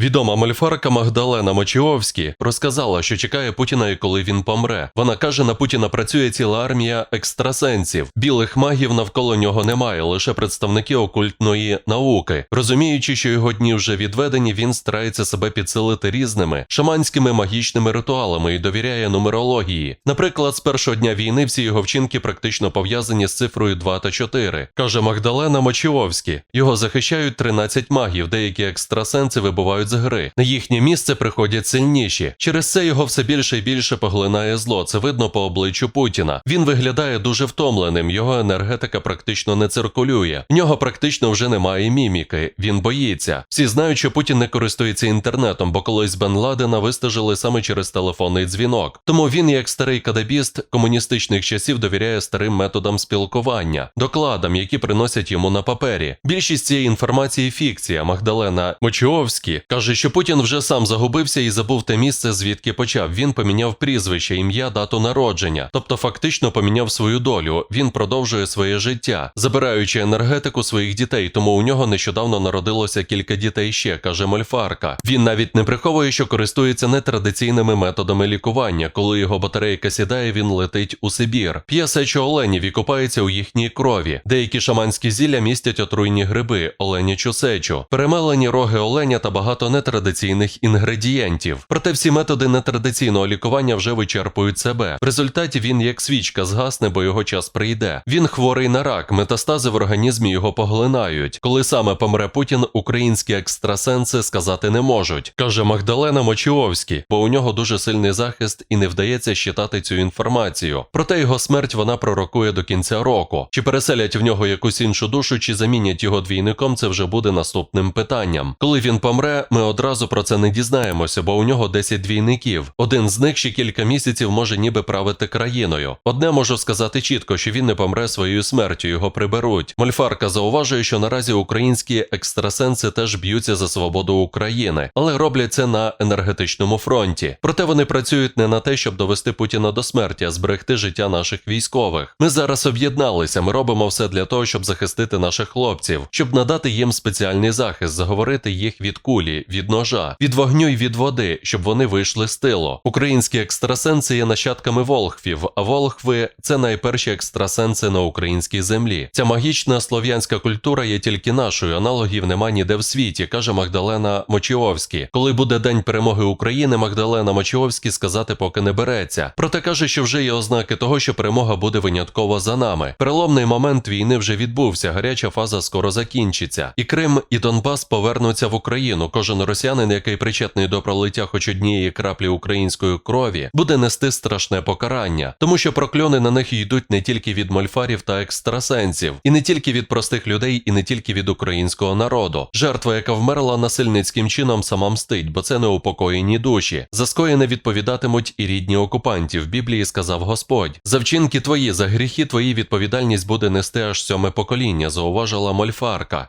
Відома мольфарка Магдалена Мочіовські розказала, що чекає Путіна і коли він помре. Вона каже, на Путіна працює ціла армія екстрасенсів. Білих магів навколо нього немає, лише представники окультної науки. Розуміючи, що його дні вже відведені, він старається себе підсилити різними шаманськими магічними ритуалами і довіряє нумерології. Наприклад, з першого дня війни всі його вчинки практично пов'язані з цифрою 2 та 4. каже Магдалена Мочіовські. Його захищають 13 магів, деякі екстрасенси вибувають з гри. На їхнє місце приходять сильніші. Через це його все більше і більше поглинає зло. Це видно по обличчю Путіна. Він виглядає дуже втомленим. Його енергетика практично не циркулює. В нього практично вже немає міміки. Він боїться. Всі знають, що Путін не користується інтернетом, бо колись Бен Ладена вистежили саме через телефонний дзвінок. Тому він, як старий кадебіст комуністичних часів, довіряє старим методам спілкування, докладам, які приносять йому на папері. Більшість цієї інформації фікція. Магдалена Мочіовські каже, що Путін вже сам загубився і забув те місце, звідки почав. Він поміняв прізвище, ім'я, дату народження, тобто фактично поміняв свою долю. Він продовжує своє життя, забираючи енергетику своїх дітей. Тому у нього нещодавно народилося кілька дітей ще, каже Мольфарка. Він навіть не приховує, що користується нетрадиційними методами лікування. Коли його батарейка сідає, він летить у Сибір. П'є сечу оленів і купається у їхній крові. Деякі шаманські зілля містять отруйні гриби, оленячу сечу, перемелені роги оленя та багато нетрадиційних інгредієнтів. Проте всі методи нетрадиційного лікування вже вичерпують себе. В результаті він як свічка згасне, бо його час прийде. Він хворий на рак, метастази в організмі його поглинають. Коли саме помре Путін, українські екстрасенси сказати не можуть, каже Магдалена Мочіовські, бо у нього дуже сильний захист і не вдається щитати цю інформацію. Проте його смерть вона пророкує до кінця року. Чи переселять в нього якусь іншу душу, чи замінять його двійником, це вже буде наступним питанням. Коли він помре, ми одразу про це не дізнаємося, бо у нього 10 двійників. Один з них ще кілька місяців може ніби правити країною. Одне можу сказати чітко, що він не помре своєю смертю, його приберуть. Мольфарка зауважує, що наразі українські екстрасенси теж б'ються за свободу України, але роблять це на енергетичному фронті. Проте вони працюють не на те, щоб довести Путіна до смерті, а зберегти життя наших військових. Ми зараз об'єдналися. Ми робимо все для того, щоб захистити наших хлопців, щоб надати їм спеціальний захист, заговорити їх від кулі, від ножа, від вогню й від води, щоб вони вийшли з тилу. Українські екстрасенси є нащадками волхвів, а волхви це найперші екстрасенси на українській землі. Ця магічна слов'янська культура є тільки нашою, аналогів нема ніде в світі, каже Магдалена Мочіовські. Коли буде день перемоги України, Магдалена Мочіовські сказати поки не береться. Проте каже, що вже є ознаки того, що перемога буде винятково за нами. Переломний момент війни вже відбувся. Гаряча фаза скоро закінчиться. І Крим і Донбас повернуться в Україну. Кожен росіянин, який причетний до пролиття хоч однієї краплі української крові, буде нести страшне покарання, тому що прокльони на них йдуть не тільки від мольфарів та екстрасенсів, і не тільки від простих людей, і не тільки від українського народу. Жертва, яка вмерла насильницьким чином, сама мстить, бо це неупокоєні душі. За скоєне відповідатимуть і рідні окупантів. Біблії сказав Господь: за вчинки твої, за гріхи твої відповідальність буде нести аж сьоме покоління, зауважила мольфарка.